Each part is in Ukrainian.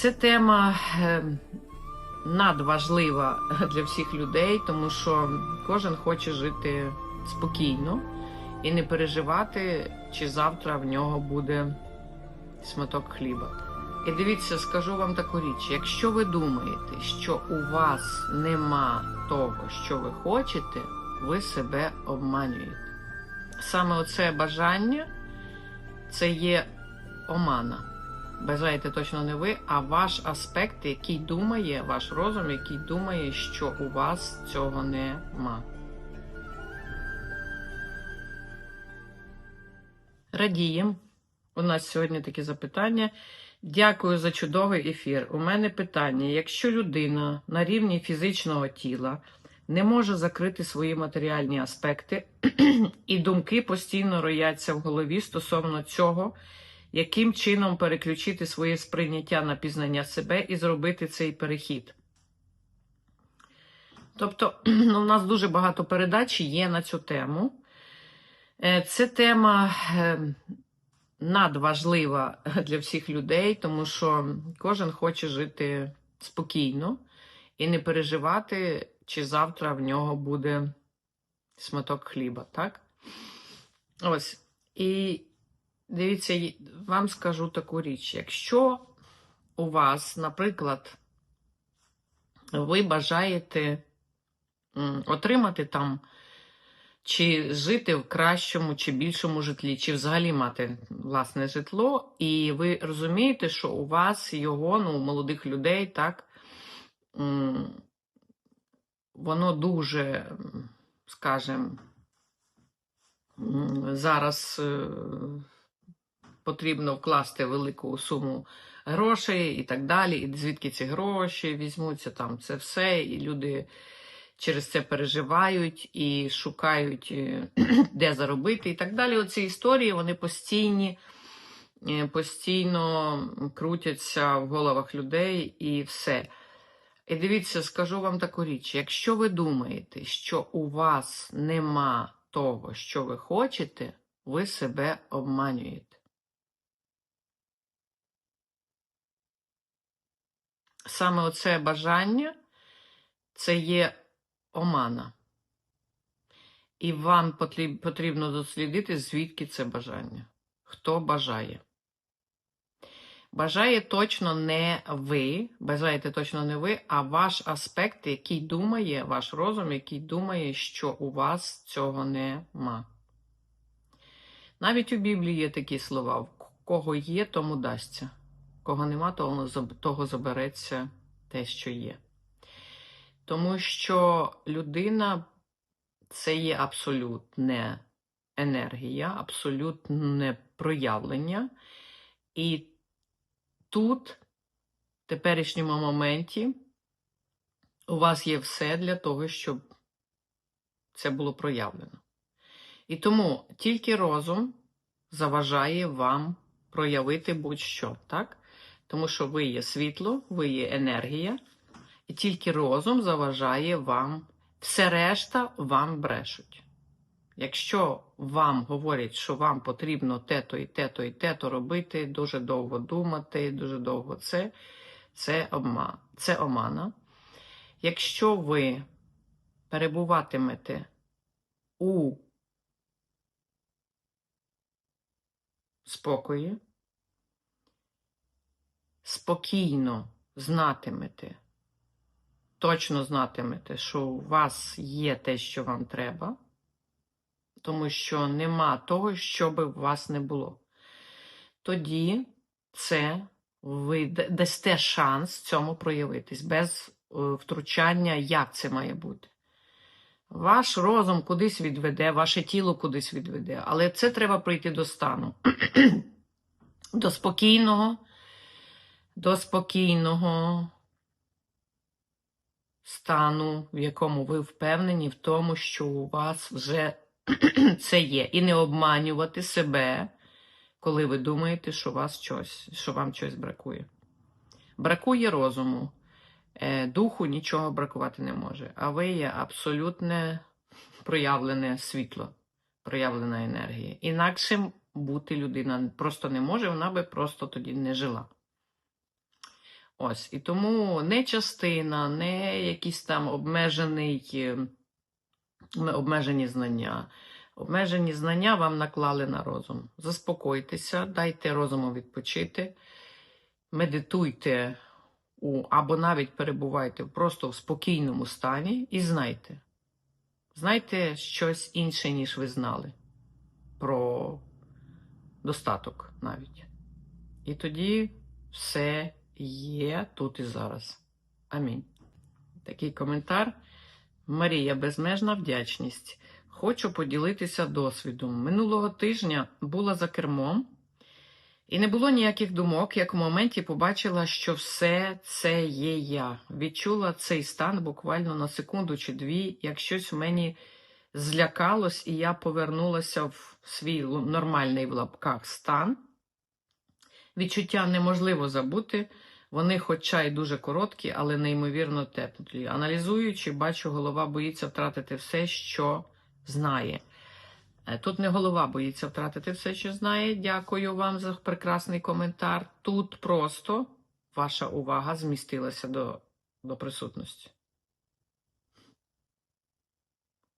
Це тема е, надважлива для всіх людей, тому що кожен хоче жити спокійно і не переживати, чи завтра в нього буде сматок хліба. І дивіться, скажу вам таку річ: якщо ви думаєте, що у вас нема того, що ви хочете, ви себе обманюєте. Саме оце бажання це є омана. Бажаєте точно не ви, а ваш аспект, який думає, ваш розум, який думає, що у вас цього нема. Радієм. У нас сьогодні такі запитання. Дякую за чудовий ефір. У мене питання: якщо людина на рівні фізичного тіла не може закрити свої матеріальні аспекти, і думки постійно рояться в голові стосовно цього, яким чином переключити своє сприйняття на пізнання себе і зробити цей перехід. Тобто, ну, у нас дуже багато передач є на цю тему. Е, Це тема е, надважлива для всіх людей, тому що кожен хоче жити спокійно і не переживати, чи завтра в нього буде сматок хліба, так? Ось. І дивіться, вам скажу таку річ. Якщо у вас, наприклад, ви бажаєте отримати там, чи жити в кращому чи більшому житлі, чи взагалі мати власне житло, і ви розумієте, що у вас його, ну, у молодих людей, так, воно дуже, м, скажем, зараз е, потрібно вкласти велику суму грошей і так далі, і звідки ці гроші візьмуться, там це все, і люди через це переживають і шукають, е, де заробити, і так далі. Оці історії вони постійні, е, постійно крутяться в головах людей і все. І дивіться, скажу вам таку річ: якщо ви думаєте, що у вас нема того, що ви хочете, ви себе обманюєте. Саме оце бажання це є омана. І вам потрібно дослідити, звідки це бажання. Хто бажає. Бажає точно не ви, бажаєте точно не ви, а ваш аспект, який думає, ваш розум, який думає, що у вас цього нема. Навіть у Біблії є такі слова: в кого є, тому дасться. Кого нема, того, забереться те, що є. Тому що людина це є абсолютне енергія, абсолютне проявлення. І тут, в теперішньому моменті, у вас є все для того, щоб це було проявлено. І тому тільки розум заважає вам проявити будь-що, так? Тому що ви є світло, ви є енергія, і тільки розум заважає вам, все решта вам брешуть. Якщо вам говорять, що вам потрібно те-то і те-то і те-то робити, дуже довго думати, дуже довго це, це, обма, це омана. Якщо ви перебуватимете у спокої, спокійно знатимете, точно знатимете, що у вас є те, що вам треба, тому що нема того, що би у вас не було. Тоді це ви дасте шанс цьому проявитись без е, втручання, як це має бути. Ваш розум кудись відведе, ваше тіло кудись відведе, але це треба прийти до стану. до спокійного, до спокійного стану, в якому ви впевнені в тому, що у вас вже це є. І не обманювати себе, коли ви думаєте, що, вас щось, що вам щось бракує. Бракує розуму. Е, Духу нічого бракувати не може, а ви є абсолютне проявлене світло, проявлена енергія. Інакшим бути людина просто не може, вона би просто тоді не жила. Ось. І тому не частина, не якийсь там обмежений, е, обмежені знання. Обмежені знання вам наклали на розум. Заспокойтеся, дайте розуму відпочити, медитуйте у, або навіть перебувайте просто в спокійному стані і знайте. Знайте щось інше, ніж ви знали про достаток навіть. І тоді все є тут і зараз. Амінь. Такий коментар. Марія, безмежна вдячність. Хочу поділитися досвідом. Минулого тижня була за кермом, і не було ніяких думок, як в моменті побачила, що все це є я. Відчула цей стан буквально на секунду чи дві, як щось в мені злякалось, і я повернулася в свій нормальний в лапках стан. Відчуття неможливо забути. Вони, хоча й дуже короткі, але неймовірно теплі. Аналізуючи, бачу, голова боїться втратити все, що знає. Е, Тут не голова боїться втратити все, що знає. Дякую вам за прекрасний коментар. Тут просто ваша увага змістилася до, до присутності.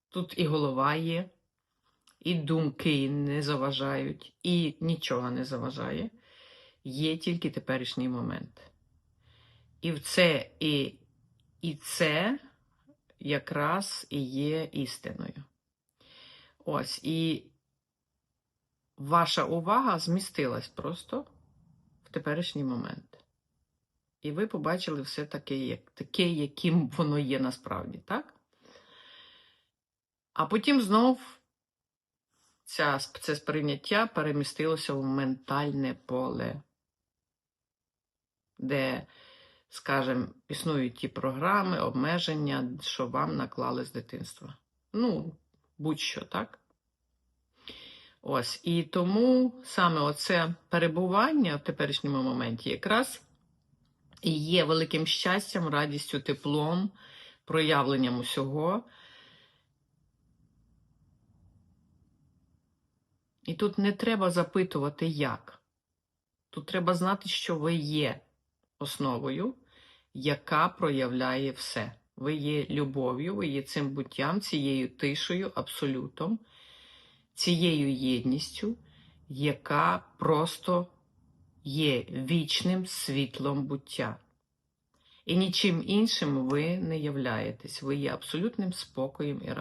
Тут і голова є, і думки не заважають, і нічого не заважає. Є тільки теперішній момент. І в це, і, і це якраз і є істиною. Ось, і ваша увага змістилась просто в теперішній момент. І ви побачили все таке, як, таке, яким воно є насправді, так? А потім знов ця, це сприйняття перемістилося в ментальне поле, де, скажімо, існують ті програми, обмеження, що вам наклали з дитинства. Ну, будь-що, так? Ось. І тому саме оце перебування в теперішньому моменті якраз і є великим щастям, радістю, теплом, проявленням усього. І тут не треба запитувати, як. Тут треба знати, що ви є основою, яка проявляє все. Ви є любов'ю, ви є цим буттям, цією тишею, абсолютом, цією єдністю, яка просто є вічним світлом буття. І нічим іншим ви не являєтесь. Ви є абсолютним спокоєм і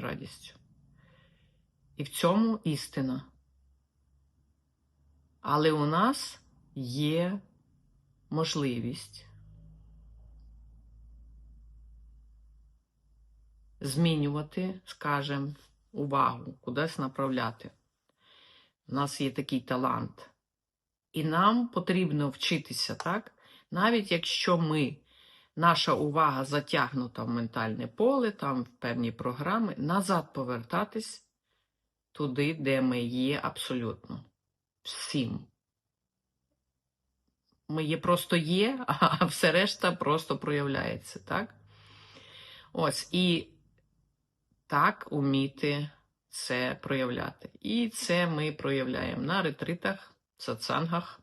радістю. І в цьому істина. Але у нас є можливість змінювати, скажімо, увагу, кудись направляти. У нас є такий талант. І нам потрібно вчитися, так? Навіть якщо ми, наша увага затягнута в ментальне поле, там в певні програми, назад повертатись туди, де ми є абсолютно. Всім. Ми є просто є, а все решта просто проявляється, так? Ось, і так уміти це проявляти. І це ми проявляємо на ретритах, сатсангах,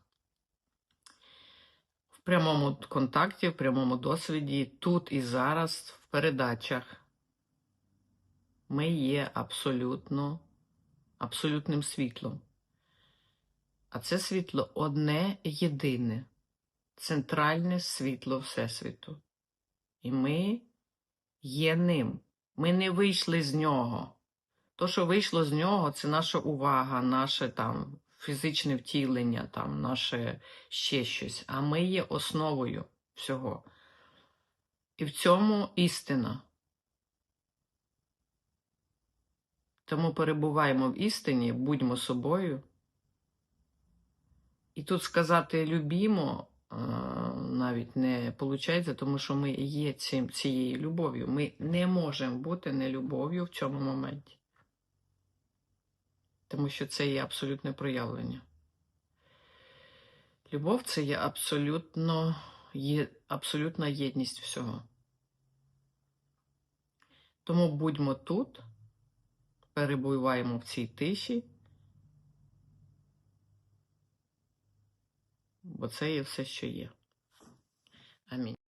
в прямому контакті, в прямому досвіді, тут і зараз, в передачах. Ми є абсолютно, абсолютним світлом. А це світло одне єдине, центральне світло Всесвіту. І ми є ним. Ми не вийшли з нього. То, що вийшло з нього, це наша увага, наше там фізичне втілення, там, наше ще щось. А ми є основою всього. І в цьому істина. Тому перебуваємо в істині, будьмо собою. І тут сказати любімо е, навіть не виходить, тому що ми є цим, цією любов'ю. Ми не можемо бути нелюбов'ю в цьому моменті. Тому що це є абсолютне проявлення. Любов це є абсолютно, є абсолютна єдність всього. Тому будьмо тут, перебуваємо в цій тиші, бо це є все, що є. Амінь.